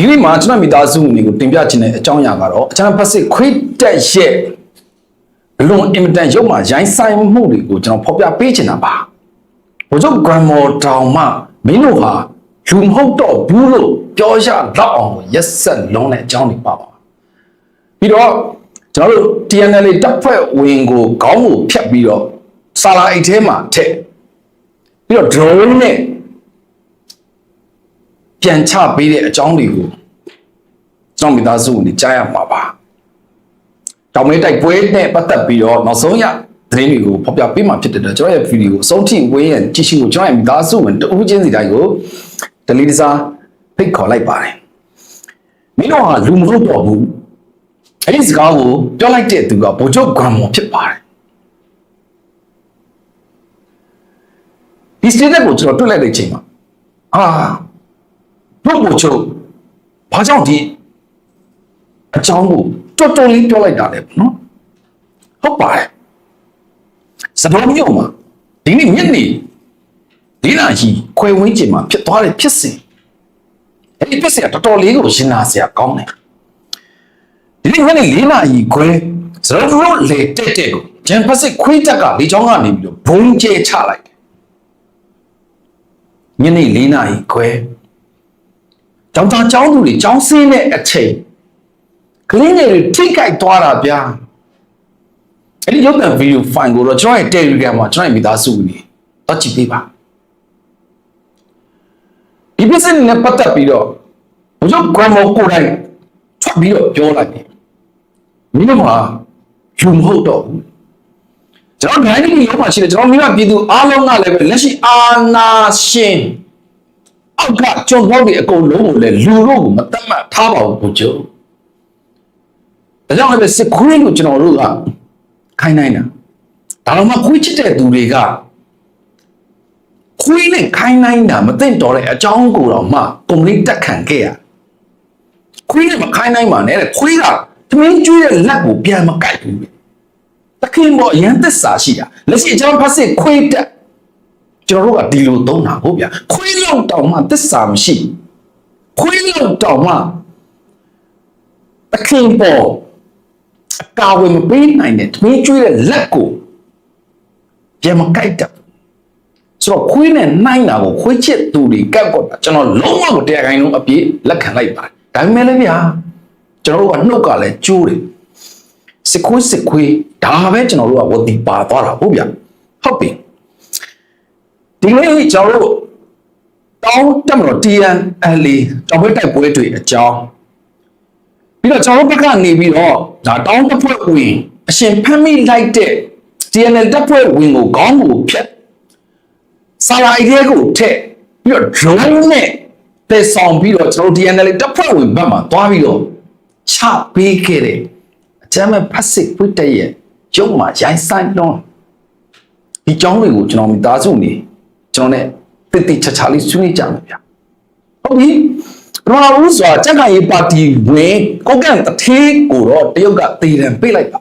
ဒီနေ့မှာကျွန်တော်မိသားစုဝင်တွေကိုတင်ပြချင်တဲ့အကြောင်းအရာကတော့အချမ်းဖက်စစ်ခွေးတက်ရဲ့ဘလွန်အင်မတန်ရုပ်မှာရိုင်းဆိုင်မှုတွေကိုကျွန်တော်ဖော်ပြပေးချင်တာပါဘို့ချုပ် grandma တောင်မှမင်းတို့ဟာလူမဟုတ်တော့ဘူးလို့ပြောရတော့အောင်ရက်ဆက်လုံးတဲ့အကြောင်းတွေပါပါပြီးတော့ကျွန်တော်တို့ TNL တပ်ဖွဲ့ဝင်ကိုခေါင်းကိုဖြတ်ပြီးတော့စာလာအိတ်ထဲမှာထည့်ပြီးတော့ drone နဲ့ ပြန်ချပေးတဲ့အကြောင်းတွေကိုကျွန်တော်မိသားစုဝင်တွေကြားရမှာပါ။တောင်မဲတိုက်ပွဲနဲ့ပတ်သက်ပြီးတော့နောက်ဆုံးရသတင်းတွေကိုဖော်ပြပေးမှာဖြစ်တဲ့အတွက်ကျွန်တော်ရဲ့ဗီဒီယိုကိုအဆုံးထိဝင်းရန်ကြည့်ရှုကိုကျွန်တော်ရဲ့မိသားစုဝင်တဦးချင်းစီတိုင်းကိုဒလီတစားဖိတ်ခေါ်လိုက်ပါတယ်။မင်းတို့ဟာလူမဟုတ်တော့ဘူး။အဲ့ဒီစကားကိုပြောလိုက်တဲ့သူကဗိုလ်ချုပ်ဂရမ်မောဖြစ်ပါတယ်။ဒီစတေတက်ကိုကျွန်တော်တွေ့လိုက်တဲ့အချိန်မှာအာ တို့ကိုချုပ်ဘာကြောင့်ဒီအကြောင်းကိုတော်တော်လေးပြောလိုက်တာလေနော်ဟုတ်ပါတယ်စတော်မျိုးမှာဒီနေ့ညနေဒီနာကြီးခွဲဝင်းကျင်မှာဖြစ်သွားတဲ့ဖြစ်စဉ်အဲ့ဒီဖြစ်စဉ်ကတော်တော်လေးကိုရှင်းနာစရာကောင်းတယ်ဒီနေ့ညနေ၄နာရီခွဲစတော်မျိုးလေတက်တက်ကိုဂျန်ပစစ်ခွေးတက်ကလေချောင်းကနေပြီးတော့ဘုံကျဲချလိုက်တယ်ညနေ၄နာရီခွဲ ကျောင်းသားကျောင်းသူတွေကျောင်းဆင်းတဲ့အချိန်ကလေးငယ်တွေထိခိုက်သွားတာဗျာအဲ့ဒီရုပ်သံဗီဒီယိုဖိုင်ကိုတော့ကျွန်တော်ရဲ့ Telegram မှာကျွန်တော်ရဲ့မိသားစုဝင်တွေတော့ကြည့်ပေးပါဒီပစ္စည်းနဲ့ပတ်သက်ပြီးတော့ဘုရား grandma ကိုယ်တိုင်ထွက်ပြီးတော့ပြောလိုက်တယ်မင်းတို့ကယူမဟုတ်တော့ဘူးကျွန်တော်ဒိုင်းကြီးရောမှာရှိတယ်ကျွန်တော်မိမပြည်သူအားလုံးကလည်းပဲလက်ရှိအာနာရှင် အောက်ကကျွန်တော်တွေအကုန်လုံးကိုလည်းလူတို့ကိုမတတ်မှတ်ထားပါဘူးဘုကျော်ဒါကြောင့်လည်းစစ်ခွေးလို့ကျွန်တော်တို့ကခိုင်းနိုင်တာဒါတော့မှခွေးချစ်တဲ့သူတွေကခွေးနဲ့ခိုင်းနိုင်တာမသိတော့တဲ့အကြောင်းကိုတော့မှကွန်ပဏီတက်ခံခဲ့ရခွေးနဲ့မခိုင်းနိုင်ပါနဲ့တဲ့ခွေးကသမင်းကျွေးတဲ့လက်ကိုပြန်မကိုက်ဘူးတခင်ပေါ်အရန်သစ္စာရှိတာလက်ရှိအကြောင်းဖတ်စစ်ခွေးတက် ကျွန်တော်တို့ကဒီလိုသုံးတာဟုတ်ဗျာခွေးလောက်တောင်မှသစ္စာမရှိခွေးလောက်တောင်မှအခင်ပေါ်အကာဝယ်မပေးနိုင်တဲ့တမင်းကျွေးတဲ့လက်ကိုပြန်မကိုက်တတ်ဆိုတော့ခွေးနဲ့နှိုင်းတာကိုခွေးချစ်သူတွေကတ်ကောတာကျွန်တော်လုံးဝကိုတရားခိုင်းလုံးအပြည့်လက်ခံလိုက်ပါတယ်ဒါပေမဲ့လည်းဗျာကျွန်တော်တို့ကနှုတ်ကလည်းကျိုးတယ်စစ်ခွေးစစ်ခွေးဒါပဲကျွန်တော်တို့ကဝတိပါသွားတာဟုတ်ဗျာဟုတ်ပြီ ဒီနေ့ကျွန်တော်တို့တောင်းတက်မလို့ TNL တောင်ဘက်တိုက်ပွဲတွေအကြောင်းပြီးတော့ကျွန်တော်တို့ဘက်ကနေပြီးတော့ဒါတောင်းတပ်ဖွဲ့ဝင်အရှင်ဖမ်းမိလိုက်တဲ့ TNL တပ်ဖွဲ့ဝင်ကိုခေါင်းကိုဖြတ်ဆာလာအိတ်ကိုထက်ပြီးတော့ drone နဲ့တက်ဆောင်ပြီးတော့ကျွန်တော်တို့ TNL တပ်ဖွဲ့ဝင်ဘက်မှာသွားပြီးတော့ချပေးခဲ့တယ်အကြမ်းမဲ့ဖက်စစ်ပွတ်တဲ့ရဲ့ကျုံမှာရိုင်းဆိုင်တော့ဒီကြောင်းတွေကိုကျွန်တော်မိသားစုနေ ကျွန်တော် ਨੇ တိတိချာချာလေးဆွေးနွေးကြမယ်ဗျာဟုတ်ပြီပထမဦးစွာကြက်ခိုင်ရေးပါတီဝင်ကိုကန်တထေးကိုတော့တရုတ်ကတေတံပေးလိုက်ပါ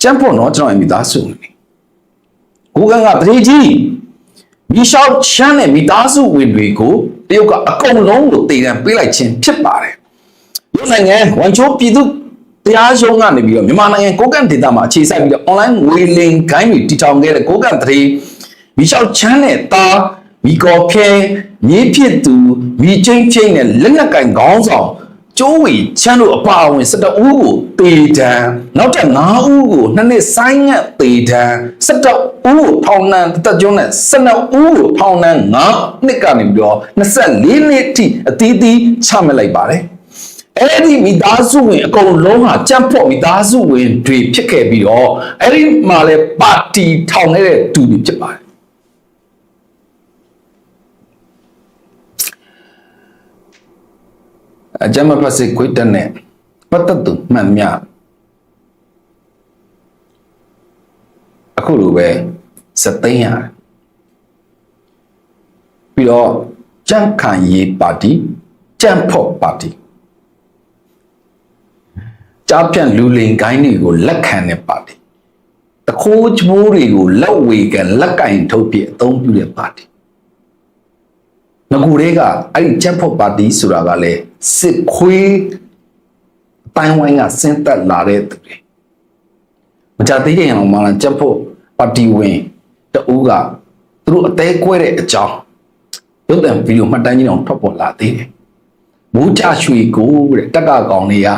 ကျန်းဖို့တော့ကျွန်တော်ရဲ့မိသားစုနေကိုကန်ကတထေးကြီးမိရှောက်ချမ်းတဲ့မိသားစုဝင်တွေကိုတရုတ်ကအကုန်လုံးကိုတေတံပေးလိုက်ခြင်းဖြစ်ပါတယ်ရုပ်နိုင်ငံဝန်ချိုးပြည်သူ တရားရုံးကနေပြီးတော့မြန်မာနိုင်ငံကိုကန့်ဒေသမှာအခြေစိုက်ပြီးတော့ online ငွေလင်ဂိုင်းတွေတည်ထောင်ခဲ့တဲ့ကိုကန့်တရေမိလျှောက်ချမ်းနဲ့တာမိကော်ဖဲမြေးဖြစ်သူမိချင်းချင်းနဲ့လက်နက်ကင်ခေါင်းဆောင်ကျိုးဝီချမ်းတို့အပါအဝင်12ဦးကိုတေတံနောက်ထပ်9ဦးကိုနှစ်နှစ်ဆိုင်းငံ့တေတံ12ဦးကိုထောင်နှံတက်ကြုံနဲ့12ဦးကိုထောင်နှံ9နှစ်ကနေပြီးတော့24နှစ်အထိအသီးသီးချမှတ်လိုက်ပါတယ် အဲ့ဒီမိသားစုဝင်အကုန်လုံးဟာကြံ့ဖို့မိသားစုဝင်တွေဖြစ်ခဲ့ပြီးတော့အဲ့ဒီမှာလဲပါတီထောင်နေတဲ့သူတွေဖြစ်ပါတယ်အကြမ်းမဖက်စစ်ခွေးတက်နဲ့ပတ်သက်သူမှန်မြအခုလိုပဲစသိန်းရတယ်ပြီးတော့ကြံ့ခံရေးပါတီကြံ့ဖို့ပါတီ ကြားပြန့်လူလိန်ဂိုင်းတွေကိုလက်ခံတဲ့ပါတီတခိုးချိုးတွေကိုလက်ဝေကလက်ကင်ထုတ်ပြအသုံးပြုတဲ့ပါတီငကူတွေကအဲ့ဒီချက်ဖို့ပါတီဆိုတာကလည်းစစ်ခွေးအတိုင်းဝိုင်းကဆင်းသက်လာတဲ့သူတွေမကြသေးခင်အောင်မှလည်းချက်ဖို့ပါတီဝင်တူကသူတို့အသေးကွဲတဲ့အကြောင်းရုပ်သံဗီဒီယိုမှတ်တမ်းကြီးအောင်ထွက်ပေါ်လာသေးတယ်မိုးချရွှေကိုတဲ့တက်ကကောင်တွေက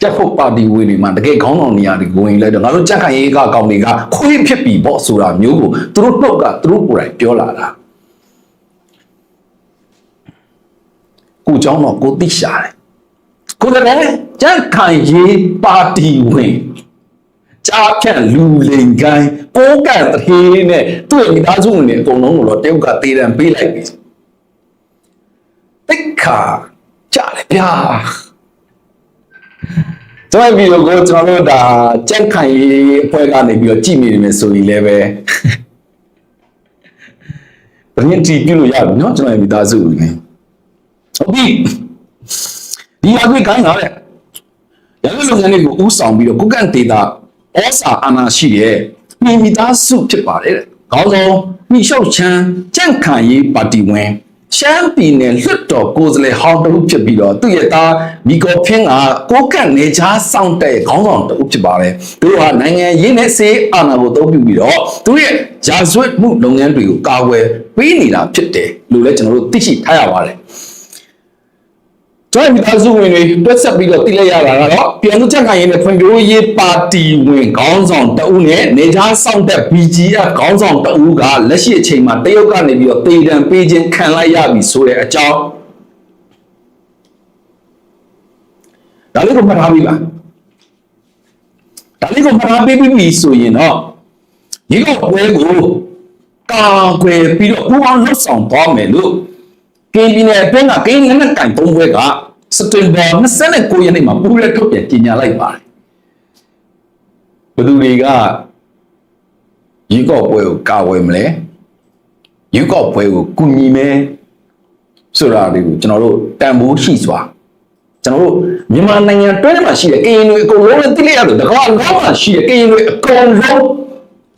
ချက်ဖို့ပါတီဝင်တွေမှာတကယ်ခေါင်းဆောင်နေရာတွေကိုဝင်လိုက်တော့ငါတို့ကြက်ခိုင်ရေးကကောင်တွေကခွေးဖြစ်ပြီပေါ့ဆိုတာမျိုးကိုသူတို့တော့ကသူတို့ကိုယ်တိုင်ပြောလာတာ ကိုเจ้าတော့ကိုသိရှာတယ်ကိုလည်းကြက်ခိုင်ရေးပါတီဝင်ကြားဖြန့်လူလိန်ကိုင်းကိုကန့်တထေးနဲ့သူ့ရဲ့မိသားစုဝင်တွေအကုန်လုံးကိုတော့တယောက်ကတေးတံပေးလိုက်ပြီတိတ်ခါကြားလေဗျာ ကျွန်တော်ဗီဒီယိုကိုကျွန်တော်တို့ဒါကြက်ခိုင်ရေးအဖွဲ့ကနေပြီးတော့ကြည့်မိနေမယ်ဆိုရင်လည်းပဲဘယ်နည်းတီးပြုလို့ရပြီเนาะကျွန်တော်ရဲ့မိသားစုဝင်တွေ ဟုတ်ပြီဒီအကွေကိုင်းလာတဲ့ရန်ကုန်လုပ်ငန်းတွေကိုဥဆောင်ပြီးတော့ကုကန့်ဒေတာဩစာအာဏာရှိတဲ့ပြည်မိသားစုဖြစ်ပါတယ်တဲ့ခေါင်းဆောင်မိရှောက်ချမ်းကြန့်ခံရေးပါတီဝင် ရှမ်းပြည်နယ်လွှတ်တော်ကိုယ်စားလှယ်ဟောင်းတဦးဖြစ်ပြီးတော့သူ့ရဲ့သားမီကောဖင်းကကိုကန့်နေချားစောင့်တဲ့ခေါင်းဆောင်တဦးဖြစ်ပါတယ်သူတို့ဟာနိုင်ငံရေးနဲ့စေအာဏာကိုသုံးပြုပြီးတော့သူရဲ့ရာဇဝတ်မှုလုပ်ငန်းတွေကိုကာကွယ်ပေးနေတာဖြစ်တယ်လို့လည်းကျွန်တော်တို့သိရှိထားရပါတယ် ကျွန်တော်မိသားစုဝင်တွေတွက်ဆက်ပြီးတော့တိလိုက်ရတာကတော့ပြန်လို့ချက်ခိုင်ရင်နဲ့ဖွံ့ဖြိုးရေးပါတီဝင်ခေါင်းဆောင်တဦးနဲ့နေသားဆောင်တဲ့ BGF ခေါင်းဆောင်တဦးကလက်ရှိအချိန်မှာတရုတ်ကနေပြီးတော့တေတံပေးခြင်းခံလိုက်ရပြီဆိုတဲ့အကြောင်းဒါလေးကိုမှတ်ထားပြီလားဒါလေးကိုမှတ်ထားပြီးပြီဆိုရင်တော့ဒီကပွဲကိုကာကွယ်ပြီးတော့ပူးပေါင်းလှုပ်ဆောင်သွားမယ်လို့ ကင်းပြည်နယ်အတွင်းကကင်းလက်နက်ကင်သုံးဘွဲကစက်တင်ဘာ29ရက်နေ့မှာပူးရဲထုတ်ပြန်ကြေညာလိုက်ပါတယ်ဘယ်သူတွေကရေကော့ပွဲကိုကာဝယ်မလဲရေကော့ပွဲကိုကူညီမယ်ဆိုတာတွေကိုကျွန်တော်တို့တန်ဖိုးရှိစွာကျွန်တော်တို့မြန်မာနိုင်ငံတွင်းထဲမှာရှိတဲ့ကရင်တွေအကုန်လုံးနဲ့တိလိုက်ရတယ်တကောလုံးမှာရှိတဲ့ကရင်တွေအကုန်လုံး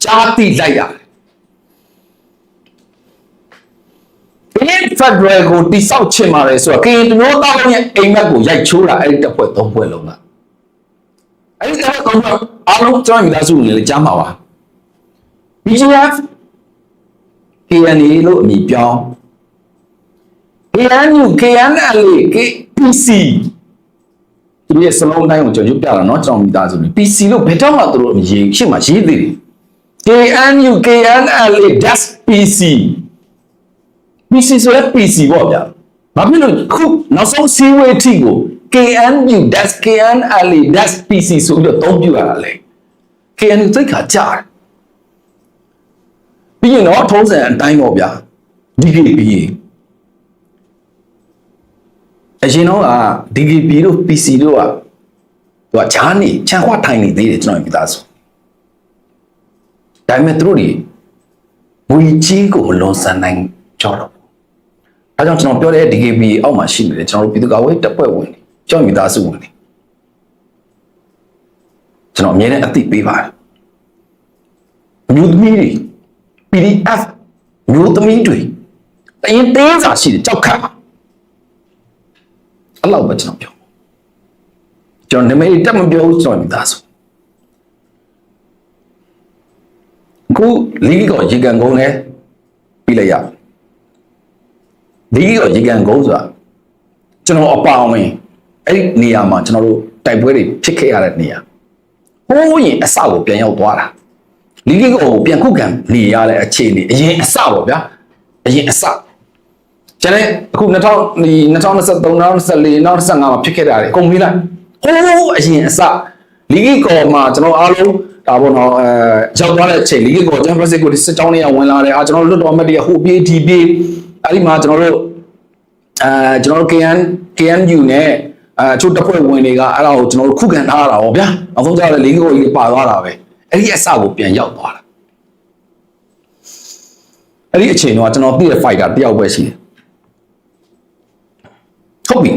ကြားသိလိုက်ရတယ် ကရင်ဖက်ဒရယ်ကိုတိဆောက်ချင်ပါတယ်ဆိုတော့ကရင်တမျိုးသားလုံးရဲ့အိမ်မက်ကိုရိုက်ချိုးတာအဲ့ဒီတစ်ဖွဲ့သုံးဖွဲ့လုံးကအဲ့ဒီတစ်ဖွဲ့သုံးဖွဲ့အားလုံးကျွန်တော်မိသားစုတွေလည်းကြားမှာပါ BGF KNA လို့အမည်ပြောင်း KNU KNL KPC ဒီရဲ့စလုံးတိုင်းကိုကျွန်တော်ရုပ်ပြတာเนาะကျွန်တော်မိသားစုတွေ PC လို့ဘယ်တော့မှသူတို့အမည်ရေးရှင်းမှာရေးသေးတယ် KNU KNL that's PC PC ဆိုတဲ့ PC ပေါ့ဗျာ။ဘာဖြစ်လို့ခုနောက်ဆုံးစီးဝေးအထိကို KNU that's KNL that's PC ဆိုပြီးတော့သုံးပြရတာလေ။ KNU သိတ်ခါကြားတယ်။ပြီးရင်တော့ထုံးစံအတိုင်းပေါ့ဗျာ။ DKB အရင်တော့က DKB တို့ PC တို့ကသူကဈာနေခြံခွာထိုင်နေသေးတယ်ကျွန်တော်မိသားစု။ဒါပေမဲ့သူတို့တွေဝီကြီးကိုမလွန်ဆန်နိုင်ကြောတော့ အဲကြောင့်ကျွန်တော်ပြောတဲ့ DKB အောက်မှာရှိနေတယ်ကျွန်တော်တို့ပြည်သူ့ကာကွယ်ရေးတပ်ဖွဲ့ဝင်တွေကြောက်မိသားစုဝင်တွေကျွန်တော်အမြဲတမ်းအသိပေးပါတယ်အမျိုးသမီးတွေ PDF အမျိုးသမီးတွေတရင်တင်းစာရှိတယ်ကြောက်ခတ်အဲ့လောက်ပဲကျွန်တော်ပြောကျွန်တော်နမေတက်မပြောဘူးကျွန်တော်မိသားစုအခုလီဂီကောရေကန်ကုန်းနဲ့ပြီးလိုက်ရပြီလီ ဂီကောရေကန်ကုန်းဆိုတာကျွန်တော်အပါအဝင်အဲ့ဒီနေရာမှာကျွန်တော်တို့တိုက်ပွဲတွေဖြစ်ခဲ့ရတဲ့နေရာဟိုးရင်အစကိုပြန်ရောက်သွားတာလီဂီကောကိုပြန်ခုခံနေရတဲ့အခြေအနေအရင်အစပေါ့ဗျာအရင်အစကျွန်တော်အခု2000ဒီ2023 2024 2025မှာဖြစ်ခဲ့တာတွေအကုန်ပြီးလိုက်ဟိုးအရင်အစလီဂီကောမှာကျွန်တော်အားလုံးဒါပေါ့နော်အဲရောက်သွားတဲ့အချိန်လီဂီကောကျွန်တော် Brazil ကိုစစ်ကြောင်းတွေကဝင်လာတယ်အာကျွန်တော်လွတ်တော်မတ်တွေကဟိုပြေးဒီပြေး အဲ့ဒီမှာကျွန်တော်တို့အဲကျွန်တော်တို့ KN KNU နဲ့အဲချို့တပ်ဖွဲ့ဝင်တွေကအဲ့ဒါကိုကျွန်တော်တို့ခုခံထားရတာဗောဗျာနောက်ဆုံးကျတော့လီဂီကောကြီးပါသွားတာပဲအဲ့ဒီအစကိုပြန်ရောက်သွားတာအဲ့ဒီအချိန်တော့ကျွန်တော်ပြည့်တဲ့ fighter တယောက်ပဲရှိတယ်ဟုတ်ပြီ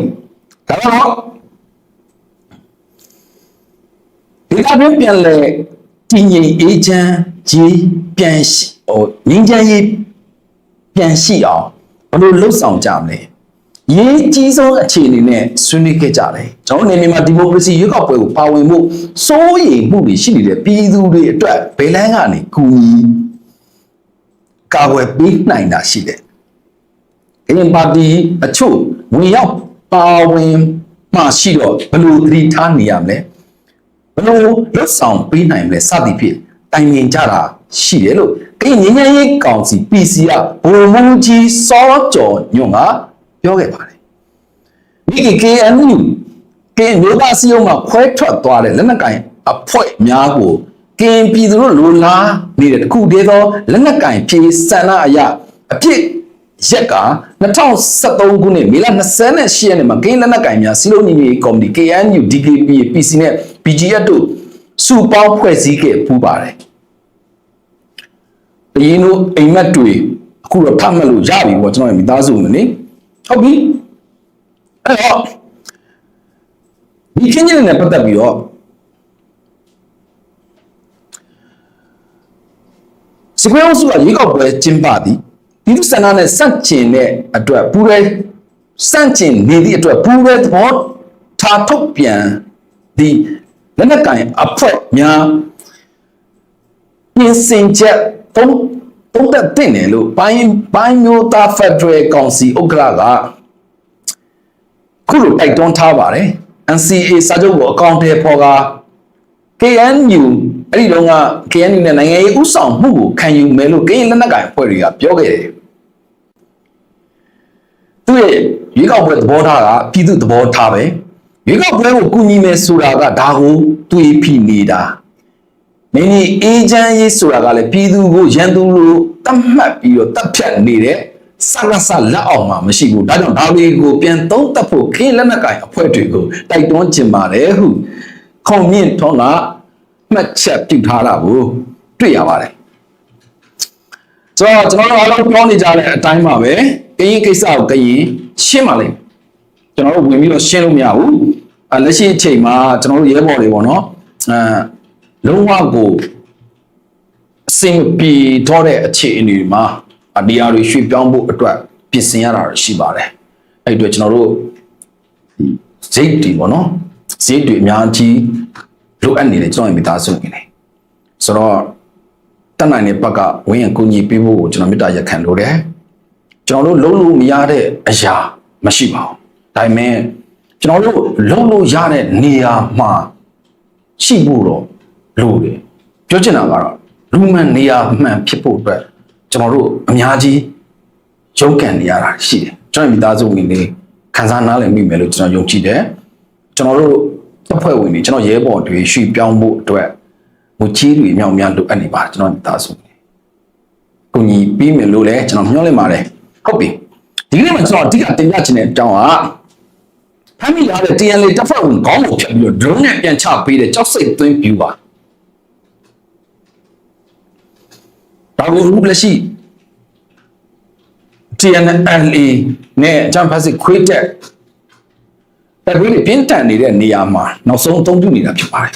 ဒါတော့ဒီကနေ့ပြန်လဲတည်ငြိမ်အေးချမ်းကြီးပြန်ရှိဟိုငြိမ်းချမ်းရေး ပြန်ရှိအောင်ဘယ်လိုလှုပ်ဆောင်ကြမလဲရေးကြီးဆုံးအခြေအနေနဲ့ဆွေးနွေးခဲ့ကြတယ်ကျွန်တော်နေမြန်မာဒီမိုကရေစီရွေးကောက်ပွဲကိုပါဝင်ဖို့စိုးရိမ်မှုတွေရှိနေတဲ့ပြည်သူတွေအတွက်ဘယ်လန်းကနေကူညီကာကွယ်ပေးနိုင်တာရှိတယ်ကရင်ပါတီအချို့ဝင်ရောက်ပါဝင်မှရှိတော့ဘယ်လိုသတိထားနေရမလဲဘယ်လိုလွတ်ဆောင်ပေးနိုင်မလဲစသည်ဖြင့်တိုင်ပင်ကြတာရှိတယ်လို့ ကရင်ငញ្ញရေးကောင်စီ PC ကဘုံမူကြီးစောကျော်ညွန့်ကပြောခဲ့ပါတယ်မိက KNU ကရင်မျိုးသားစည်းရုံးမှာခွဲထွက်သွားတဲ့လက်နက်ကင်အဖွဲ့များကိုကရင်ပြည်သူတို့လိုလားနေတဲ့တခုတည်းသောလက်နက်ကင်ပြေစန္ဒအရာအပြစ်ရက်က2013ခုနှစ်မေလ28ရက်နေ့မှာကရင်လက်နက်ကင်များစီလုံးညီညီကော်မတီ KNU DKP PC နဲ့ BGF တို့စုပေါင်းဖွဲ့စည်းခဲ့ပူးပါတယ်။ အရင်တို့အိမ်မက်တွေအခုတော့ဖတ်မှတ်လို့ရပြီပေါ့ကျွန်တော်ရဲ့မိသားစုဝင်နေဟုတ်ပြီအဲ့တော့ဒီခင်းကျင်းနဲ့ပတ်သက်ပြီးတော့စကွဲအောင်စုကရေကောက်ပွဲကျင်းပသည်ဒီလူစန္ဒနဲ့စန့်ကျင်တဲ့အတွက်ပူရဲစန့်ကျင်နေသည့်အတွက်ပူရဲသဘောထားထုတ်ပြန်ဒီလက်နက်ကင်အဖွဲ့များပြင်ဆင်ချက် သုံးသုံးသက်တင်တယ်လို့ပိုင်းပိုင်းမျိုးသားဖက်ဒရယ်ကောင်စီဥက္ကဋ္ဌကခုလိုတိုက်တွန်းထားပါတယ် NCA စာချုပ်ကိုအကောင့်ထဲပေါ်က KNU အဲ့ဒီတော့က KNU နဲ့နိုင်ငံရေးဥဆောင်မှုကိုခံယူမယ်လို့ကရင်လက်နက်ကိုင်အဖွဲ့တွေကပြောခဲ့တယ်သူရဲ့ရွေးကောက်ပွဲသဘောထားကပြည်သူသဘောထားပဲရွေးကောက်ပွဲကိုကူညီမယ်ဆိုတာကဒါကိုတွေးဖိနေတာ မင်းကြီးအေဂျင့်ရေးဆိုတာကလည်းပြည်သူကိုရန်သူလိုတတ်မှတ်ပြီးတော့တပ်ဖြတ်နေတဲ့စကားစလက်အောင်မှာမရှိဘူးဒါကြောင့်ဒါတွေကိုပြန်သုံးသပ်ဖို့ခင်းလက်နက်ကိုင်အဖွဲ့တွေကိုတိုက်တွန်းကျင်ပါတယ်ဟုခုံမြင့်ထွန်းကမှတ်ချက်ပြုထားတာကိုတွေ့ရပါတယ်ဆိုတော့ကျွန်တော်တို့အားလုံးပြောနေကြတဲ့အတိုင်းပါပဲကရင်ကိစ္စကိုကရင်ရှင်းပါလိမ့်ကျွန်တော်တို့ဝင်ပြီးတော့ရှင်းလို့မရဘူးအဲလက်ရှိအချိန်မှာကျွန်တော်တို့ရဲဘော်တွေပေါ့နော်အဲ လုံးဝကိုအစင်ပြေတော့တဲ့အခြေအနေမှာအဒီယာတွေရွှေ့ပြောင်းဖို့အတွက်ပြင်ဆင်ရတာရှိပါတယ်အဲ့ဒီအတွက်ကျွန်တော်တို့ဇိတ်တွေပေါ့နော်ဇိတ်တွေအများကြီးလိုအပ်နေတယ်ကျွန်တော်မိသားစုနေတယ်ဆိုတော့တက်နိုင်တဲ့ဘက်ကဝင်းရကူညီပေးဖို့ကိုကျွန်တော်မေတ္တာရက်ခံလိုတယ်ကျွန်တော်တို့လုံးလို့မရတဲ့အရာမရှိပါဘူးဒါပေမဲ့ကျွန်တော်တို့လုံးလို့ရတဲ့နေရာမှာရှိဖို့တော့ လိုတယ်ပြောချင်တာကတော့လူမှန်နေရာမှန်ဖြစ်ဖို့အတွက်ကျွန်တော်တို့အများကြီးရုန်းကန်နေရတာရှိတယ်ကျွန်တော်မိသားစုဝင်တွေခံစားနားလည်မိမယ်လို့ကျွန်တော်ယုံကြည်တယ်ကျွန်တော်တို့တပ်ဖွဲ့ဝင်တွေကျွန်တော်ရဲဘော်တွေရွှေ့ပြောင်းဖို့အတွက်ငွေကြီးတွေအများများလိုအပ်နေပါတယ်ကျွန်တော်မိသားစုဝင်ကိုညီပြီးမယ်လို့လည်းကျွန်တော်မျှော်လင့်ပါတယ်ဟုတ်ပြီဒီကနေ့မှာကျွန်တော်အဓိကတင်ပြချင်တဲ့အကြောင်းကဖမ်းမိလာတဲ့ TNL တပ်ဖွဲ့ဝင်ခေါင်းကိုဖြတ်ပြီးတော့ drone နဲ့ပြန်ချပေးတဲ့ကြောက်စိတ်သွင်းပြူပါ ဒါကိုအခုလက်ရှိ TNLA နဲ့အကြံဖတ်စစ်ခွေးတက်တပ်တွေပြင်းထန်နေတဲ့နေရာမှာနောက်ဆုံးအသုံးပြုနေတာဖြစ်ပါတယ်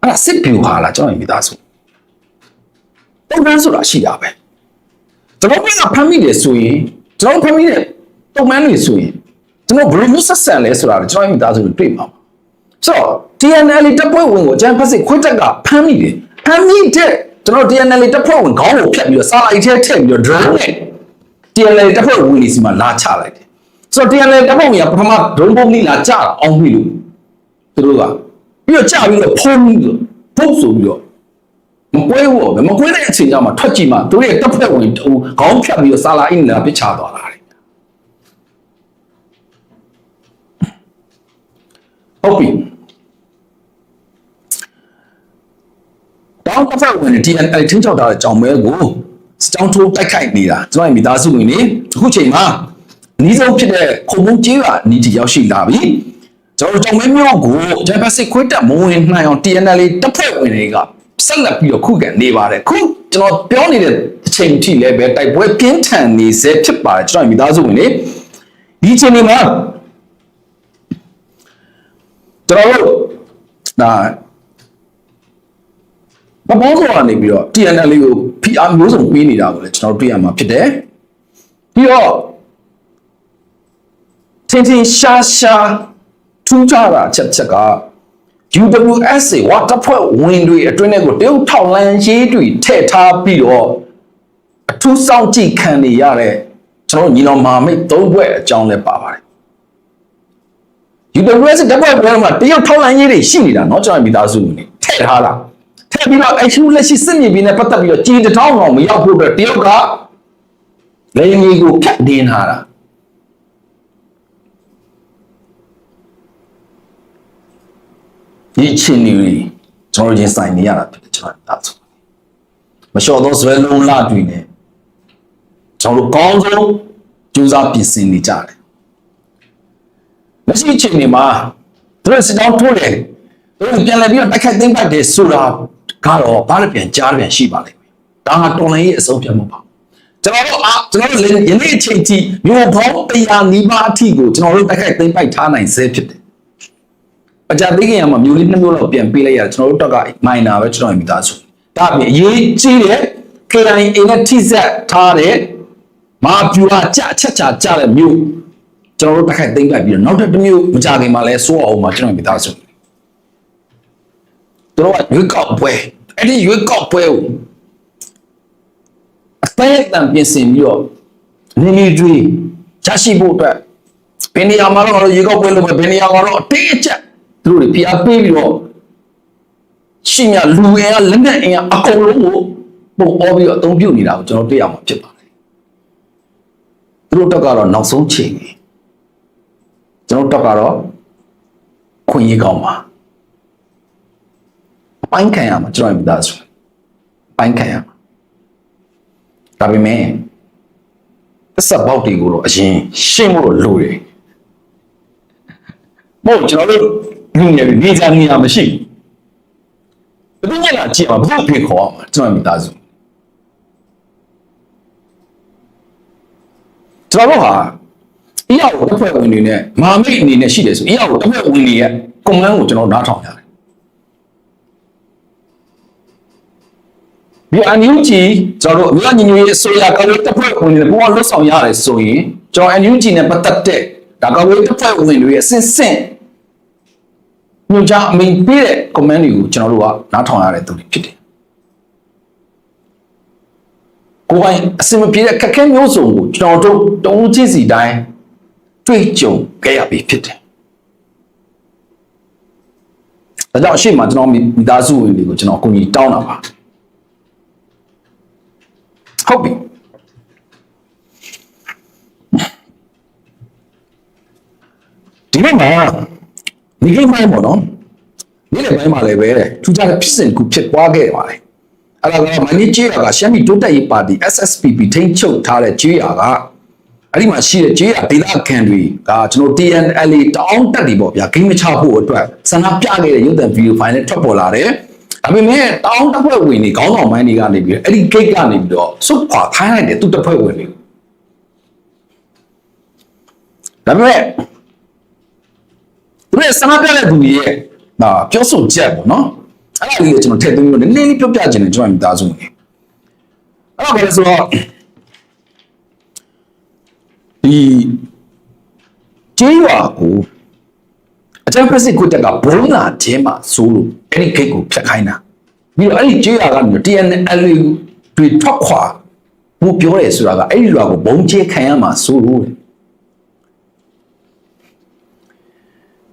အဲ့ဒါစစ်ပြူဟာလားကျွန်တော်မိသားစုပုံမှန်ဆိုတာရှိတာပဲကျွန်တော်ကဖမ်းမိတယ်ဆိုရင်ကျွန်တော်ဖမ်းမိတဲ့ပုံမှန်တွေဆိုရင်ကျွန်တော်ဘယ်လိုမျိုးဆက်ဆံလဲဆိုတာကိုကျွန်တော်မိသားစုတွေတွေ့မှာဆိုတော့ TNL တပ်ဖွဲ့ဝင်ကိုအကြံဖတ်စစ်ခွေးတက်ကဖမ်းမိတယ်ဖမ်းမိတဲ့ ကျွန်တော် TNL တပ်ဖွဲ့ဝင်ခေါင်းကိုဖြတ်ပြီးတော့စာလိုက်ထဲထည့်ပြီးတော့ drone နဲ့ TNL တပ်ဖွဲ့ဝင်တွေစီမှာလာချလိုက်တယ်ဆိုတော့ TNL တပ်ဖွဲ့ဝင်ကပထမ drone ပုံလေးလာချတာအောင်ပြီလို့သူတို့ကပြီးတော့ချပြီးတော့ဖုံးပြီးတော့ဖုတ်ဆိုပြီးတော့မကွဲဘူးပဲမကွဲတဲ့အချိန်ကျမှထွက်ကြည့်မှသူတို့ရဲ့တပ်ဖွဲ့ဝင်တူခေါင်းဖြတ်ပြီးတော့စာလာအင်းလာပစ်ချသွားတာလေဟုတ်ပြီ တောင်းတပ်ဖွဲ့ဝင်တွေ TNL ထင်းချောက်ထားတဲ့ကြောင်မဲကိုစတောင်းထိုးတိုက်ခိုက်နေတာကျွန်တော်မိသားစုဝင်တွေအခုချိန်မှာအနည်းဆုံးဖြစ်တဲ့ခုံမုံကျေးရွာနီးတီရောက်ရှိလာပြီကျွန်တော်ကြောင်မဲမျိုးကိုဂျပန်စစ်ခွေးတက်မဝင်နိုင်အောင် TNL တပ်ဖွဲ့ဝင်တွေကဆက်လက်ပြီးတော့ခုခံနေပါတယ်ခုကျွန်တော်ပြောနေတဲ့အချိန်ထိလည်းပဲတိုက်ပွဲပြင်းထန်နေစေဖြစ်ပါတယ်ကျွန်တော်မိသားစုဝင်တွေဒီအချိန်ဒီမှာကျွန်တော်တို့ဒါ ပပေါင်းဆောင်ကနေပြီးတော့ TNL ကို PR မျိုးစုံပေးနေတာကိုလည်းကျွန်တော်တွေ့ရမှာဖြစ်တယ် ပြီးတော့ထင်ထင်ရှားရှားထူးခြားတာချက်ချက်က UWSA ဝါတပ်ဖွဲ့ဝင်တွေအတွင်းထဲကိုတရုတ်ထောက်လန်းရေးတွေထည့်ထားပြီးတော့အထူးစောင့်ကြည့်ခံနေရတဲ့ကျွန်တော်တို့ညီတော်မဟာမိတ်သုံးဘွဲ့အကြောင်းလည်းပါပါတယ် UWSA တပ်ဖွဲ့ဝင်တွေမှာတရုတ်ထောက်လန်းရေးတွေရှိနေတာเนาะကျွန်တော်မိသားစုဝင်တွေထည့်ထားတာ ထည့်ပြီးတော့အရှုလက်ရှိစစ်မြေပြင်နဲ့ပတ်သက်ပြီးတော့ကြီးတထောင်အောင်မရောက်ဖို့အတွက်တရုတ်ကလေယာဉ်ကြီးကိုဖြတ်တင်ထားတာဒီချင်းနေကျွန်တော်ရင်ဆိုင်နေရတာဖြစ်တယ်ကျွန်တော်ဒါဆိုမလျှော်သောဇွဲလုံးလာတွေနဲ့ကျွန်တော်တို့ကောင်းဆုံးကြိုးစားပြင်ဆင်နေကြတယ်မရှိချင်းနေမှာသူတို့စစ်တောင်းထိုးတယ်သူတို့ပြန်လဲပြီးတော့တိုက်ခိုက်သိမ်းပိုက်တယ်ဆိုတာ ကတော့ဘာလို့ပြန်ကြားပြန်ရှိပါလိမ့်မယ်ဒါကတော်လိုင်းရဲ့အဆုံးဖြတ်မှုပါကျွန်တော်တို့အာကျွန်တော်တို့ယနေ့အချိန်ထိမြို့ပေါင်း100နီးပါးအထိကိုကျွန်တော်တို့တိုက်ခိုက်သိမ်းပိုက်ထားနိုင်စေဖြစ်တယ်အကြသေးခင်ကမှမြို့လေးနှစ်မြို့လောက်ပြန်ပေးလိုက်ရကျွန်တော်တို့တက်ကမိုင်နာပဲကျွန်တော်မိသားစုဒါအပြင်အရေးကြီးတဲ့ KIA နဲ့ထိစက်ထားတဲ့မာပြူဟာကြအချက်ချာကြတဲ့မြို့ကျွန်တော်တို့တစ်ခိုက်သိမ့်ပိုက်ပြီးတော့နောက်ထပ်တစ်မျိုးမကြခင်မှာလဲစိုးအောင်မှာကျွန်တော်မိသားစုတို့ကရွေးကောက်ပွဲ အဲ့ဒီရွေးကောက်ပွဲကိုအသက်အတန်ပြင်ဆင်ပြီးတော့နေနေကျွေးရရှိဖို့အတွက်ဘယ်နေရာမှာတော့ရွေးကောက်ပွဲလုပ်မယ်ဘယ်နေရာမှာတော့အတင်းအကျပ်သူတို့တွေဖိအားပေးပြီးတော့ရှင်ရလူအင်အားလက်နက်အင်အားအကုန်လုံးကိုပုံအောပြီးတော့အသုံးပြုနေတာကိုကျွန်တော်တွေ့ရမှာဖြစ်ပါတယ်သူတို့တက်ကတော့နောက်ဆုံးချိန်ကြီးကျွန်တော်တက်ကတော့ခွင့်ရေးကောင်းပါအ ပိုင်းခံရမှာကျွန်တော်မိသားစုအပိုင်းခံရမှာဒါပေမဲ့သက်ဆက်ပေါက်တွေကိုတော့အရင်ရှင်းဖို့လိုတယ်မဟုတ်ကျွန်တော်တို့လူငယ်တွေနေကြနေရမရှိဘူးဘယ်သူညလာကြည့်အောင်ဘယ်သူဖေခေါ်အောင်ကျွန်တော်မိသားစုကျွန်တော်တို့ဟာအရာကိုတစ်ဖွဲ့ဝင်တွေနဲ့မာမိတ်အနေနဲ့ရှိတယ်ဆိုအရာကိုတစ်ဖွဲ့ဝင်တွေရဲ့ကွန်မန်းကိုကျွန်တော်နားထောင်ရတယ် ဒီအန်ယူဂျီကျွန်တော်တို့အများညီညွတ်ရေးအစိုးရကလေးတစ်ဖွဲ့ဝင်တွေပေါ်လွတ်ဆောင်ရတယ်ဆိုရင်ကျွန်တော်အန်ယူဂျီနဲ့ပတ်သက်တဲ့ဒါကလေးတစ်ဖွဲ့ဝင်တွေရဲ့အစင်စင်ညွှန်ကြားအမိန်ပေးတဲ့ comment တွေကိုကျွန်တော်တို့ကနားထောင်ရတဲ့သူတွေဖြစ်တယ်ကိုယ်ပိုင်အစင်မပြေတဲ့ခက်ခဲမျိုးစုံကိုကျွန်တော်တို့တုံးချင်းစီတိုင်းတွေ့ကြုံခဲ့ရပြီဖြစ်တယ်ဒါကြောင့်အရှိမကျွန်တော်မိသားစုဝင်တွေကိုကျွန်တော်အကူအညီတောင်းတာပါ ဟုတ်ပြီဒီနေ့မှာဒီကိမိုင်းပေါ့နော်နေ့လယ်ပိုင်းမှာလည်းပဲထူးခြားတဲ့ဖြစ်စဉ်တစ်ခုဖြစ်ပွားခဲ့ပါလေအဲ့ဒါကမန်နီကျေးယာကရှမ်းပြည်တိုးတက်ရေးပါတီ SSPP ထိန်းချုပ်ထားတဲ့ကျေးယာကအဲ့ဒီမှာရှိတဲ့ကျေးယာဒေသခံတွေကကျွန်တော် TNLA တောင်းတက်တွေပေါ့ဗျာဂိမ်းမချဖို့အတွက်ဆန္ဒပြခဲ့တဲ့ရုပ်သံဗီဒီယိုဖိုင်နဲ့ထွက်ပေါ်လာတယ် ဒါပေမဲ့တောင်းတက်ဖွဲ့ဝင်တွေခေါင်းဆောင်ပိုင်းတွေကနေပြီးတော့အဲ့ဒီ gate ကနေပြီးတော့စုခွာခိုင်းလိုက်တယ်သူတက်ဖွဲ့ဝင်တွေဒါပေမဲ့သူရဲ့ဆန္ဒပြတဲ့သူတွေရဲ့ဟာပြောဆိုချက်ပေါ့နော်အဲ့ဒါလေးကိုကျွန်တော်ထည့်သွင်းပြီးတော့နည်းနည်းလေးပြောပြချင်တယ်ကျွန်တော်မိသားစုဝင်အဲ့တော့ဘာလဲဆိုတော့ဒီကျေးရွာကို အကြံဖက်စစ်ကိုတက်ကဘုံလာခြင်းမှာစိုးလို့အဲ့ဒီဂိတ်ကိုဖျက်ခိုင်းတာပြီးတော့အဲ့ဒီကျေးရွာကနေ TNL တွေထွက်ခွာဘို့ပြောတယ်ဆိုတာကအဲ့ဒီရွာကိုဘုံကျဲခံရမှာစိုးလို့တဲ့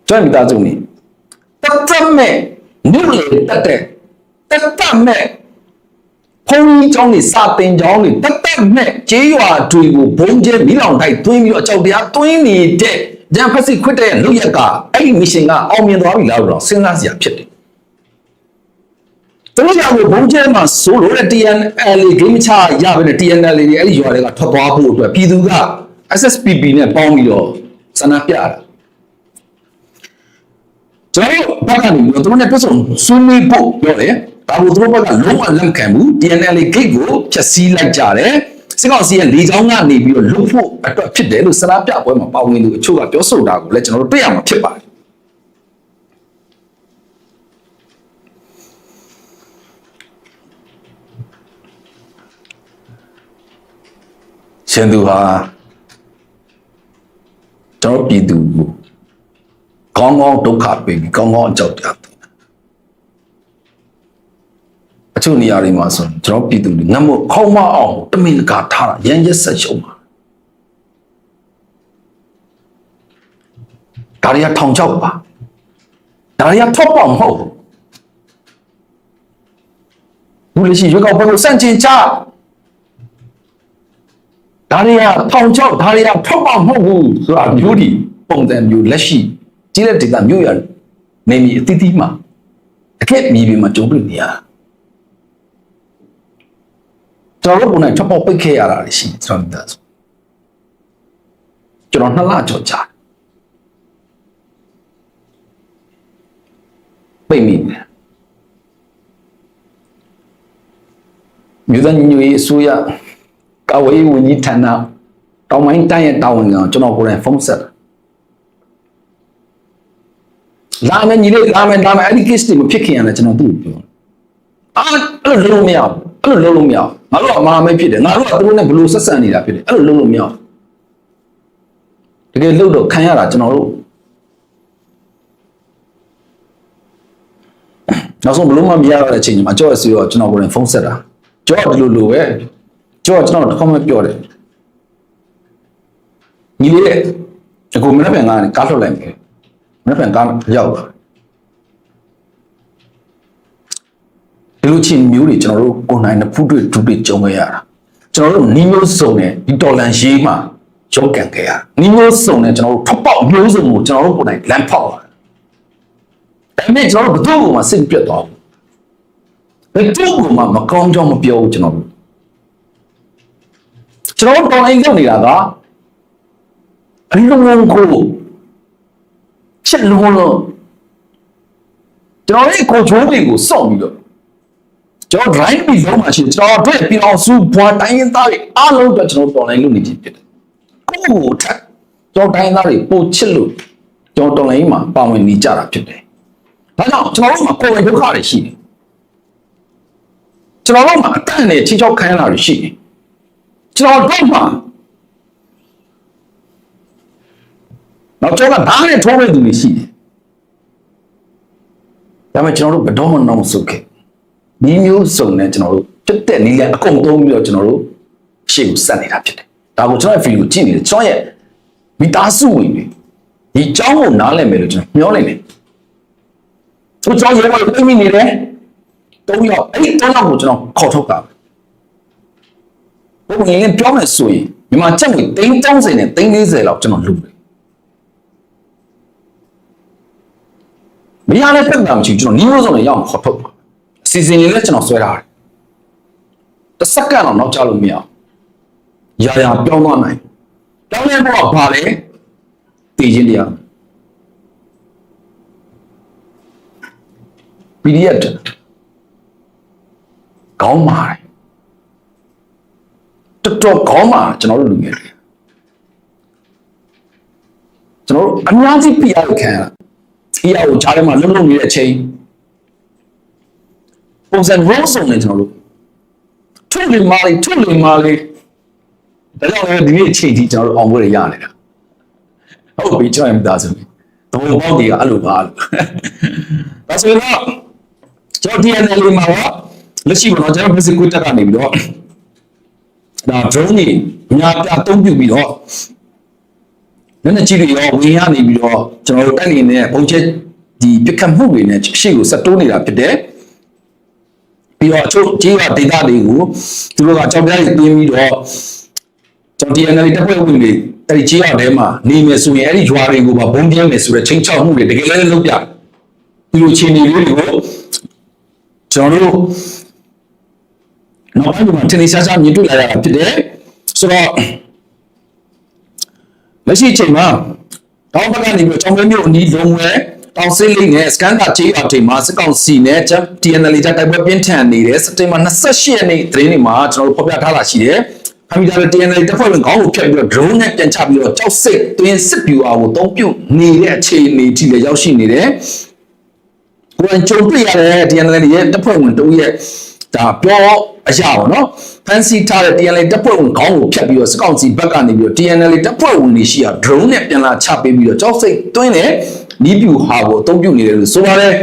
ကျွန်တော်မိသားစုနေတတ်တမဲ့မြို့လေတက်တဲ့တက်တမဲ့ဖုန်းကြီးကျောင်းတွေစာတင်ကျောင်းတွေတက်တက်မဲ့ကျေးရွာတွေကိုဘုံကျဲမိလောင်တိုက်သွင်းပြီးတော့အကြောက်တရားသွင်းနေတဲ့ ဂျန်ဖက်စစ်ခွတ်တဲ့လူရက်ကအဲ့ဒီမရှင်ကအောင်မြင်သွားပြီလားတော့စဉ်းစားစရာဖြစ်တယ်သူတို့ကြောင့်ဘုံကျဲမှာဆိုလို့တဲ့ TNL ဂိမ်းချရပဲနဲ့ TNL တွေအဲ့ဒီရွာတွေကထွက်သွားဖို့အတွက်ပြည်သူက SSPP နဲ့ပေါင်းပြီးတော့စန္ဒပြတာကျွန်တော်တို့ဘက်ကနေပြီးတော့သူတို့နဲ့ပြဿနာဆွေးနွေးဖို့ပြောတယ်ဒါကိုသူတို့ဘက်ကလုံးဝလက်ခံဘူး TNL gate ကိုဖျက်ဆီးလိုက်ကြတယ် စစ်ကောင်စီရဲ့လေကြောင်းကနေပြီးတော့လွတ်ဖို့အတွက်ဖြစ်တယ်လို့စလားပြပွဲမှာပါဝင်သူအချို့ကပြောဆိုတာကိုလည်းကျွန်တော်တို့တွေ့ရမှာဖြစ်ပါတယ်ရှင်သူဟာကျွန်တော်ပြည်သူကိုကောင်းကောင်းဒုက္ခပေးပြီးကောင်းကောင်းအကြောက်တရားပေးတယ်အ ချို့နေရာတွေမှာဆိုရင်ကျွန်တော်ပြည်သူတွေငတ်မို့ခေါင်းမအောင်တမင်တကာထားတာရန်ရက်ဆက်ရှုံးပါဒါတွေကထောင်ချောက်ပါဒါတွေကထောက်ပေါက်မဟုတ်ဘူးဘူးလေရှိရွေးကောက်ပွဲကိုစန့်ကျင်ကြဒါတွေကထောင်ချောက်ဒါတွေကထောက်ပေါက်မဟုတ်ဘူးဆိုတာမျိုးဒီပုံစံမျိုးလက်ရှိကြီးတဲ့ဒေသမျိုးရနေမီအတိအသီးမှာတကယ်မြေပြင်မှာကြုံတွေ့နေရတာ ကျွန်တော်တို့ကလည်းထောက်ပေါက်ပိတ်ခဲ့ရတာရှိတယ်ကျွန်တော်မြင်တာဆိုကျွန်တော်နှစ်လကြော်ကြာပိတ်မိတယ်မြို့သားညညရေးအစိုးရကာဝေးဝန်ကြီးဌာနတောင်ပိုင်းတိုင်းရဲ့တာဝန်ကကျွန်တော်ကိုယ်တိုင်ဖုန်းဆက်လာမယ်ညီလေးလာမယ်လာမယ်အဲ့ဒီ case တွေမဖြစ်ခင်ရတယ်ကျွန်တော်သူ့ကိုပြောအာအဲ့လိုလုံးလို့မရဘူး အဲ့လိုလုံးလို့မရဘူးငါတို့ကမဟာမိတ်ဖြစ်တယ်ငါတို့ကသူတို့နဲ့ဘယ်လိုဆက်ဆံနေတာဖြစ်တယ်အဲ့လိုလုံးလို့မရဘူးတကယ်လို့တော့ခံရတာကျွန်တော်တို့နောက်ဆုံးဘလို့မှမရတဲ့အချိန်မှာကြောက်ရစီတော့ကျွန်တော်ကိုယ်တိုင်ဖုန်းဆက်တာကြောက်ဒီလိုလိုပဲကြောက်ကျွန်တော်တစ်ခါမှပြောတယ်ညီလေးတဲ့အခုမနေ့ကငါကားထုတ်လိုက်မယ်မနေ့ကကားရောက်လာ ဒီလိုချင်းမျိုးတွေကျွန်တော်တို့ကိုယ်နိုင်နှစ်ဖူးတွေ့ဒုတွေ့ကြုံခဲ့ရတာကျွန်တော်တို့နီးမျိုးစုံနဲ့ဒီတော်လန်ရေးမှာရုပ်ကန်ခဲ့ရနီးမျိုးစုံနဲ့ကျွန်တော်တို့ထပ်ပေါက်မျိုးစုံကိုကျွန်တော်တို့ကိုယ်နိုင်လမ်းဖောက်တာဒါပေမဲ့ကျွန်တော်တို့ဘယ်သူ့ကိုမှစိတ်ပြတ်သွားဘူးဘယ်သူ့ကိုမှမကောင်းကြောင်းမပြောဘူးကျွန်တော်တို့ကျွန်တော်တို့တော်လိုင်းလုပ်နေတာကအလုံးကိုချက်လုံးလို့ကျွန်တော်ရဲ့ကိုချိုးတွေကိုစောင့်ပြီးတော့ ကျွန်တော် drive ပြီးလုံးမှရှိတယ်ကျွန်တော်တို့ပြည်အောင်စုဘွားတိုင်းရင်းသားတွေအားလုံးအတွက်ကျွန်တော်တော်လိုင်းလုပ်နေခြင်းဖြစ်တယ်ကိုယ့်ကိုထက်ကျွန်တော်တိုင်းရင်းသားတွေပိုချစ်လို့ကျွန်တော်တော်လိုင်းမှာပါဝင်နေကြတာဖြစ်တယ်ဒါကြောင့်ကျွန်တော်တို့မှာကိုယ်ဝင်ဒုက္ခတွေရှိတယ်ကျွန်တော်တို့မှာအတန်နဲ့ချိချောက်ခိုင်းလာတွေရှိတယ်ကျွန်တော်တို့မှာနောက်ကျွန်တော်ဓာတ်နဲ့ထိုးရတဲ့သူတွေရှိတယ်ဒါပေမဲ့ကျွန်တော်တို့ဘယ်တော့မှနောက်မဆုတ်ခဲ့ ဒီမျိုးစုံနဲ့ကျွန်တော်တို့ဖြစ်တဲ့နည်းလမ်းအကုန်သုံးပြီးတော့ကျွန်တော်တို့ရှေ့ကိုဆက်နေတာဖြစ်တယ်ဒါကိုကျွန်တော်ရဲ့ဗီဒီယိုကြည့်နေတယ်ကျွန်တော်ရဲ့မိသားစုဝင်တွေဒီအကြောင်းကိုနားလည်မယ်လို့ကျွန်တော်မျှော်လင့်တယ်သူကျွန်တော်ရေပေါ်ပြင်နေတယ်တုံးရောက်အဲ့ဒီတုံးရောက်ကိုကျွန်တော်ခေါ်ထုတ်တာဘုံငင်းပြောမယ်ဆိုရင်မြန်မာချက်ငွေ330နဲ့340လောက်ကျွန်တော်လူတယ်မရတဲ့ပြဿနာမရှိကျွန်တော်နီးရိုးစုံနဲ့ရောက်ခေါ်ထုတ်ပါ စီစဉ်လေးလည်းကျွန်တော်ဆွဲထားတယ်တစ်စက္ကန့်တော့နောက်ကျလို့မရအောင်ရာရာပြောင်းသွားနိုင်ပြောင်းလဲဖို့ကဘာလဲတည်ခြင်းတရား PDF ခေါင်းမာတယ်တော်တော်ခေါင်းမာကျွန်တော်တို့လူငယ်တွေကျွန်တော်တို့အများကြီး PR ကိုခံရတာ PR ကိုကြားထဲမှာလုံးလုံးနေတဲ့အချိန် ပုံစံ role ဆုံးနေကျွန်တော်တို့ထုတ်လင်မာလေးထုတ်လင်မာလေးဒါကြောင့်လည်းဒီနေ့အချိန်ကြီးကျွန်တော်တို့အောင်ပွဲရရနေတာဟုတ်ပြီကျွန်တော်မိသားစုတော့ဘောက်တွေကအဲ့လိုပါလို့ဒါဆိုတော့ကျွန်တော် DNA လေးမှာလက်ရှိကတော့ကျွန်တော် basic ကိုတက်ကနေပြီးတော့ဒါ drone ကြီးအများပြအသုံးပြုပြီးတော့နည်းနည်းကြီးတွေရောဝင်ရနေပြီးတော့ကျွန်တော်တို့တက်နေတဲ့ပုံချက်ဒီပြစ်ခတ်မှုတွေနဲ့ရှေ့ကိုဆက်တိုးနေတာဖြစ်တယ် ပြီးတော့အချို့ကြီးကဒေတာတွေကိုသူတို့ကကြောင်ပြားတွေတွင်းပြီးတော့ကျွန်တော် DNA တက်ဖွဲ့ဝင်တွေအဲ့ဒီကြီးရထဲမှာနေမယ်ဆိုရင်အဲ့ဒီဂျွာတွေကိုပါဘုံပြင်းမယ်ဆိုတဲ့ချင်းချောက်မှုတွေတကယ်လည်းလုပ်ပြဒီလိုချင်းတွေလေးတွေကိုကျွန်တော်တို့နောက်ပိုင်းမှာတင်နေစားစားမြင်တွေ့လာရတာဖြစ်တယ်ဆိုတော့လက်ရှိအချိန်မှာတောင်းပကနေပြီးကျောင်းမဲမျိုးအနီးလုံးဝဲ တောင်စိတ်လေးနဲ့စကန်တာချေးအချိန်မှာစစ်ကောင်စီနဲ့ TNL ကြတိုက်ပွဲပြင်းထန်နေတဲ့စက်တင်ဘာ28ရက်နေ့သတင်းတွေမှာကျွန်တော်တို့ဖော်ပြထားတာရှိတယ်အမိဒါလည်း TNL တပ်ဖွဲ့ဝင်ခေါင်းကိုဖျက်ပြီးတော့ drone နဲ့ပြန်ချပြီးတော့ကြောက်စိတ်တွင်းစစ်ပြူအားကိုတုံးပြုတ်နေတဲ့အခြေအနေထိလည်းရောက်ရှိနေတယ်ကိုယ်ကြုံတွေ့ရတဲ့ TNL ရဲ့တပ်ဖွဲ့ဝင်တို့ရဲ့ဒါပြောအရာပေါ့နော်ဖန်စီထားတဲ့ TNL တပ်ဖွဲ့ဝင်ခေါင်းကိုဖြတ်ပြီးတော့စကောင်စီဘက်ကနေပြီးတော့ TNL တပ်ဖွဲ့ဝင်တွေရှိရာ drone နဲ့ပြန်လာချပေးပြီးတော့ကြောက်စိတ်တွင်းတဲ့ နီးပြူဟာကိုအသုံးပြုနေတယ်လို့ဆိုပါတယ်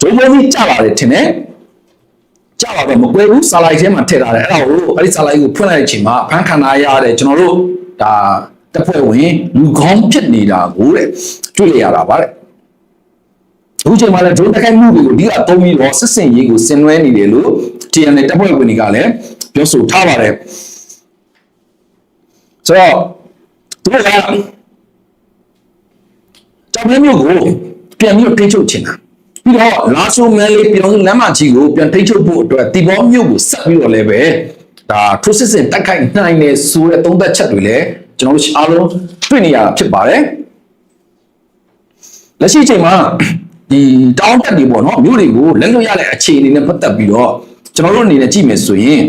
ဒုံဘုံကြီးကြပါတယ်ထင်တယ်ကြပါတော့မကွဲဘူးစာလိုက်ထဲမှာထည့်ထားတယ်အဲ့ဒါကိုအဲ့ဒီစာလိုက်ကိုဖွင့်လိုက်တဲ့အချိန်မှာဖန်ခန္ဓာရတဲ့ကျွန်တော်တို့ဒါတပ်ဖွဲ့ဝင်လူခေါင်းဖြစ်နေတာကိုတဲ့တွေ့ရတာပါတဲ့အခုချိန်မှာလည်း drone တိုက်ခိုက်မှုတွေကိုဒီကအသုံးပြီးတော့စစ်စင်ရေးကိုဆင်နွှဲနေတယ်လို့ TNL တပ်ဖွဲ့ဝင်တွေကလည်းပြောဆိုထားပါတယ်ဆိုတော့သူက ကြောင်မဲမျိုးကိုပြန်ပြီးတော့ထိချုပ်ချင်တာပြီးတော့လာဆိုမဲလေးပြောင်းလမ်းမကြီးကိုပြန်ထိချုပ်ဖို့အတွက်တီဘောမျိုးကိုဆက်ပြီးတော့လည်းပဲဒါထိုးစစ်စင်တိုက်ခိုက်နိုင်တယ်ဆိုတဲ့သုံးသက်ချက်တွေလည်းကျွန်တော်တို့အားလုံးတွေ့နေရတာဖြစ်ပါတယ်လက်ရှိအချိန်မှာဒီတောင်းတက်တွေပေါ့နော်မြို့တွေကိုလက်လွတ်ရတဲ့အခြေအနေနဲ့ပတ်သက်ပြီးတော့ကျွန်တော်တို့အနေနဲ့ကြည့်မယ်ဆိုရင်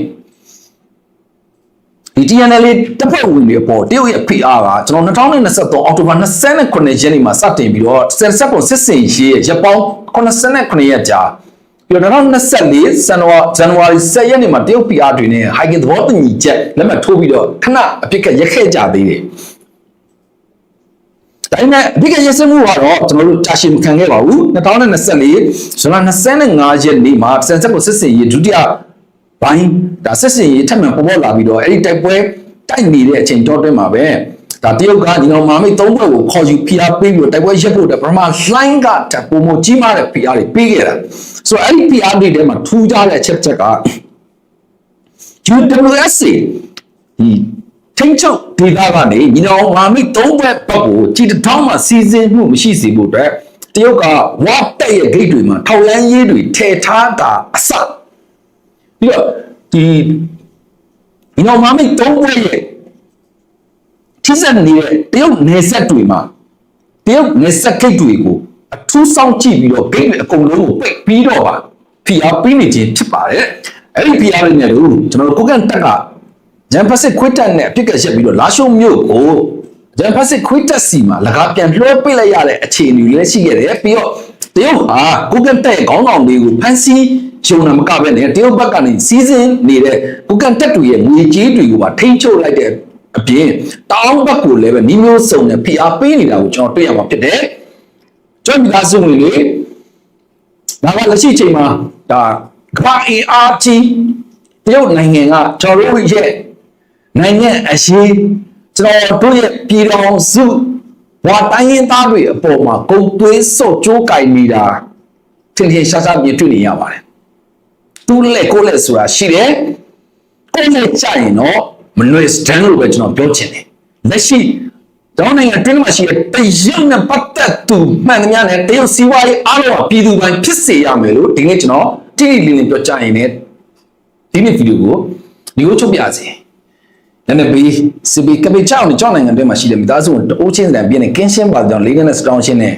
ဒီ TNL တပ်ဖွဲ့ဝင်တွေအပေါ်တရုတ်ရဲ့ PR ကကျွန်တော်2023အောက်တိုဘာ29ရက်နေ့မှာစတင်ပြီးတော့ဆက်ဆက်ကိုစစ်စင်ရေးရက်ပေါင်း89ရက်ကြာပြီးတော့2024ဇန်နဝါဇန်နဝါရီ10ရက်နေ့မှာတရုတ် PR တွေနဲ့ high သဘောတူညီချက်လက်မှတ်ထိုးပြီးတော့ခဏအပြစ်ကရက်ခဲ့ကြသေးတယ်ဒါပေမဲ့အဓိကရစမှုကတော့ကျွန်တော်တို့တာရှည်မခံခဲ့ပါဘူး2024ဇွန်လ25ရက်နေ့မှာစံဆက်ကိုစစ်စင်ရေးဒုတိယ ဘိုင်းဒါစစ်စင်ရေးထပ်မံပေါ်ပေါ်လာပြီးတော့အဲ့ဒီတိုက်ပွဲတိုက်နေတဲ့အချိန်တောအတွင်းမှာပဲဒါတရုတ်ကညီတော်မာမိတ်သုံးဘက်ကိုခေါ်ယူဖိအားပေးပြီးတော့တိုက်ပွဲရက်ဖို့အတွက်ပထမ line ကတပုံမကြီးမားတဲ့ဖိအားတွေပေးခဲ့တာဆိုတော့အဲ့ဒီဖိအားတွေထဲမှာထူးခြားတဲ့အချက်ချက်က UWSA ဒီထိန်းချုပ်ဒေသကနေညီနောင်မာမိတ်သုံးဘက်ဘက်ကိုကြည်တောင်းမှစီစဉ်မှုမရှိစေဖို့အတွက်တရုတ်ကဝတ်တက်ရဲ့ဂိတ်တွေမှာထောက်လန်းရေးတွေထည့်ထားတာအစ ပြီးတော့ဒီညီနောင်မာမိတ်သုံးဘက်ရဲ့ထိစက်နေတဲ့တရုတ်နယ်စပ်တွေမှာတရုတ်နယ်စပ်ဂိတ်တွေကိုအထူးစောင့်ကြည့်ပြီးတော့ဂိတ်တွေအကုန်လုံးကိုပိတ်ပြီးတော့ပါဖိအားပေးနေခြင်းဖြစ်ပါတယ်အဲ့ဒီဖိအားတွေနဲ့လို့ကျွန်တော်တို့ကိုကန်တက်ကဂျမ်ဖက်စစ်ခွစ်တက်နဲ့အပြစ်ကရက်ပြီးတော့လာရှုံမြို့ကိုဂျမ်ဖက်စစ်ခွစ်တက်စီမှာလကားပြန်လွှဲပိတ်လိုက်ရတဲ့အခြေအနေလည်းရှိခဲ့တယ်ပြီးတော့တရုတ်ဟာကိုကန့်တက်ခေါင်းဆောင်တွေကိုဖမ်းဆီး ရှုံတာမကပဲနဲ့တရုတ်ဘက်ကနေစီးစင်းနေတဲ့ကိုကန့်တက်တွေရဲ့ငွေကြေးတွေကိုပါထိန်းချုပ်လိုက်တဲ့အပြင်တောင်းဘက်ကိုလည်းပဲနှီးမျိုးစုံနဲ့ဖိအားပေးနေတာကိုကျွန်တော်တွေ့ရမှာဖြစ်တယ်ကျွမ်းမိသားစုဝင်တွေဒါကလက်ရှိအချိန်မှာဒါကမ္ဘာအင်အားကြီးတရုတ်နိုင်ငံကကျွန်တော်တို့ရဲ့နိုင်ငံအရေးကျွန်တော်တို့ရဲ့ပြည်တော်စုဝါတိုင်းရင်းသားတွေအပေါ်မှာဂုံသွေးစော့ကြိုးကင်နေတာထင်ထင်ရှားရှားမြင်တွေ့နေရပါတယ်။ သူ့လက်ကိုယ်လက်ဆိုတာရှိတယ်။ကိုယ်လက်ကြရင်တော့မနွေစတန်လို့ပဲကျွန်တော်ပြောချင်တယ်။လက်ရှိကျောင်းနိုင်ငံတွင်းမှာရှိတဲ့တရုတ်နဲ့ပတ်သက်သူမှန်သမျှနဲ့တရုတ်စီးပွားရေးအားလုံးကပြည်သူပိုင်းဖြစ်စေရမယ်လို့ဒီနေ့ကျွန်တော်တိတိလင်းလင်းပြောကြရင်လည်းဒီနေ့ဗီဒီယိုကိုဒီကိုချုပ်ပြစေ။နည်းနည်းပြီးစီပီကပိချောင်းနဲ့ကြောင်းနိုင်ငံတွေမှာရှိတဲ့မိသားစုဝင်တအိုးချင်းစံပြင်းနဲ့ကင်းရှင်းပါကြောင်းလေးကနဲ့စတောင်းရှင်းနဲ့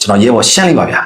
ကျွန်တော်ရဲဘော်ရှင်းလိုက်ပါဗျာ